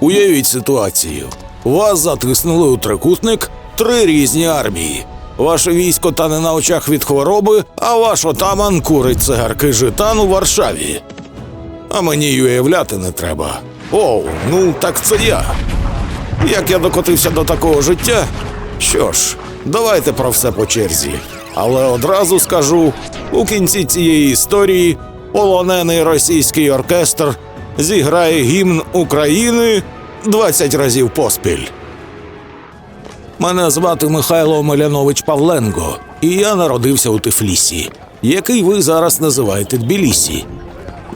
Уявіть ситуацію. Вас затиснули у трикутник три різні армії. Ваше військо тане на очах від хвороби, а ваш отаман курить цигарки житан у Варшаві. А мені й уявляти не треба. Оу, ну так це я. Як я докотився до такого життя? Що ж, давайте про все по черзі. Але одразу скажу: у кінці цієї історії полонений російський оркестр зіграє гімн України 20 разів поспіль. Мене звати Михайло Милянович Павленко, і я народився у Тифлісі, який ви зараз називаєте Тбілісі.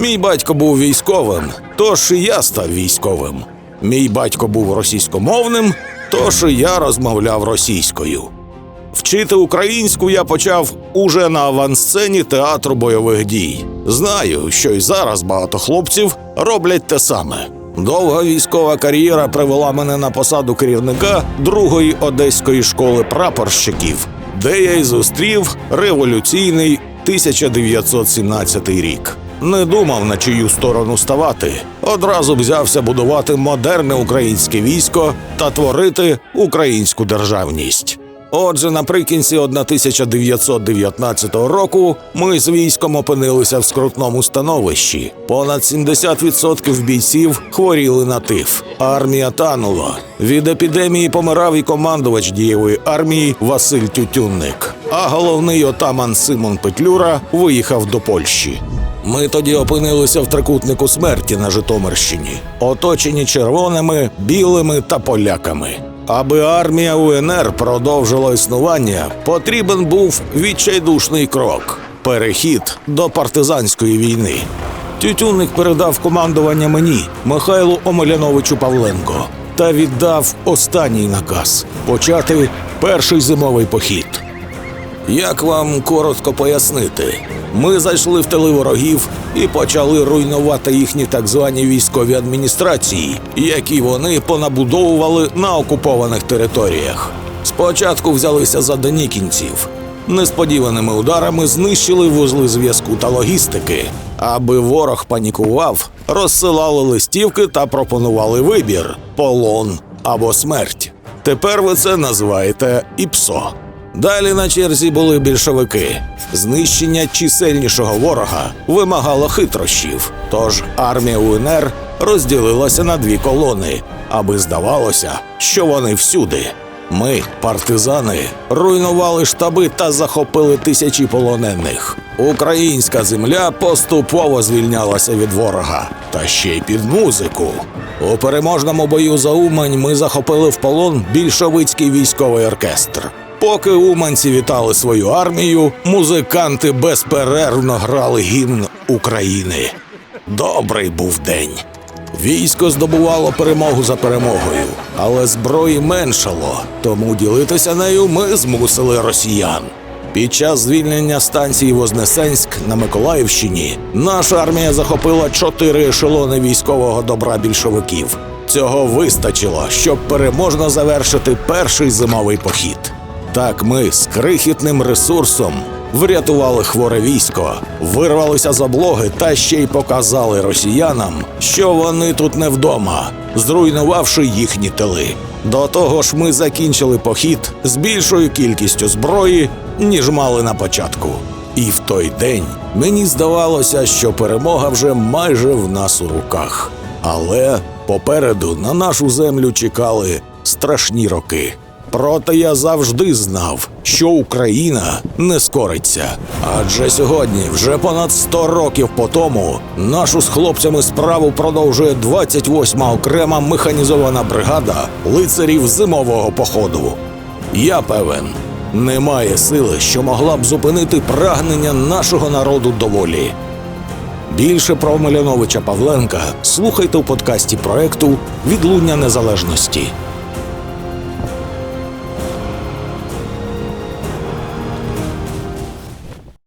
Мій батько був військовим, тож і я став військовим. Мій батько був російськомовним, тож і я розмовляв російською. Вчити українську я почав уже на авансцені театру бойових дій. Знаю, що й зараз багато хлопців роблять те саме. Довга військова кар'єра привела мене на посаду керівника другої одеської школи прапорщиків, де я й зустрів революційний 1917 рік. Не думав на чию сторону ставати. Одразу взявся будувати модерне українське військо та творити українську державність. Отже, наприкінці 1919 року ми з військом опинилися в скрутному становищі. Понад 70% бійців хворіли на тиф. Армія танула. Від епідемії помирав і командувач дієвої армії Василь Тютюнник. А головний отаман Симон Петлюра виїхав до Польщі. Ми тоді опинилися в трикутнику смерті на Житомирщині, оточені червоними, білими та поляками. Аби армія УНР продовжила існування, потрібен був відчайдушний крок перехід до партизанської війни. Тютюнник передав командування мені, Михайлу Омеляновичу Павленко, та віддав останній наказ почати перший зимовий похід. Як вам коротко пояснити? Ми зайшли в тили ворогів і почали руйнувати їхні так звані військові адміністрації, які вони понабудовували на окупованих територіях. Спочатку взялися за денікінців. Несподіваними ударами знищили вузли зв'язку та логістики. Аби ворог панікував, розсилали листівки та пропонували вибір полон або смерть. Тепер ви це називаєте ІПСО. Далі на черзі були більшовики. Знищення чисельнішого ворога вимагало хитрощів. Тож армія УНР розділилася на дві колони, аби здавалося, що вони всюди. Ми, партизани, руйнували штаби та захопили тисячі полонених. Українська земля поступово звільнялася від ворога, та ще й під музику. У переможному бою за Умань ми захопили в полон більшовицький військовий оркестр. Поки уманці вітали свою армію, музиканти безперервно грали гімн України. Добрий був день. Військо здобувало перемогу за перемогою, але зброї меншало, тому ділитися нею ми змусили росіян. Під час звільнення станції Вознесенськ на Миколаївщині наша армія захопила чотири ешелони військового добра більшовиків. Цього вистачило, щоб переможно завершити перший зимовий похід. Так ми з крихітним ресурсом врятували хворе військо, вирвалися з облоги та ще й показали росіянам, що вони тут не вдома, зруйнувавши їхні тили. До того ж, ми закінчили похід з більшою кількістю зброї, ніж мали на початку. І в той день мені здавалося, що перемога вже майже в нас у руках. Але попереду на нашу землю чекали страшні роки. Проте я завжди знав, що Україна не скориться. Адже сьогодні, вже понад 100 років по тому, нашу з хлопцями справу продовжує 28-ма окрема механізована бригада лицарів зимового походу. Я певен, немає сили, що могла б зупинити прагнення нашого народу до волі. Більше про Миляновича Павленка слухайте у подкасті проекту Відлуння Незалежності.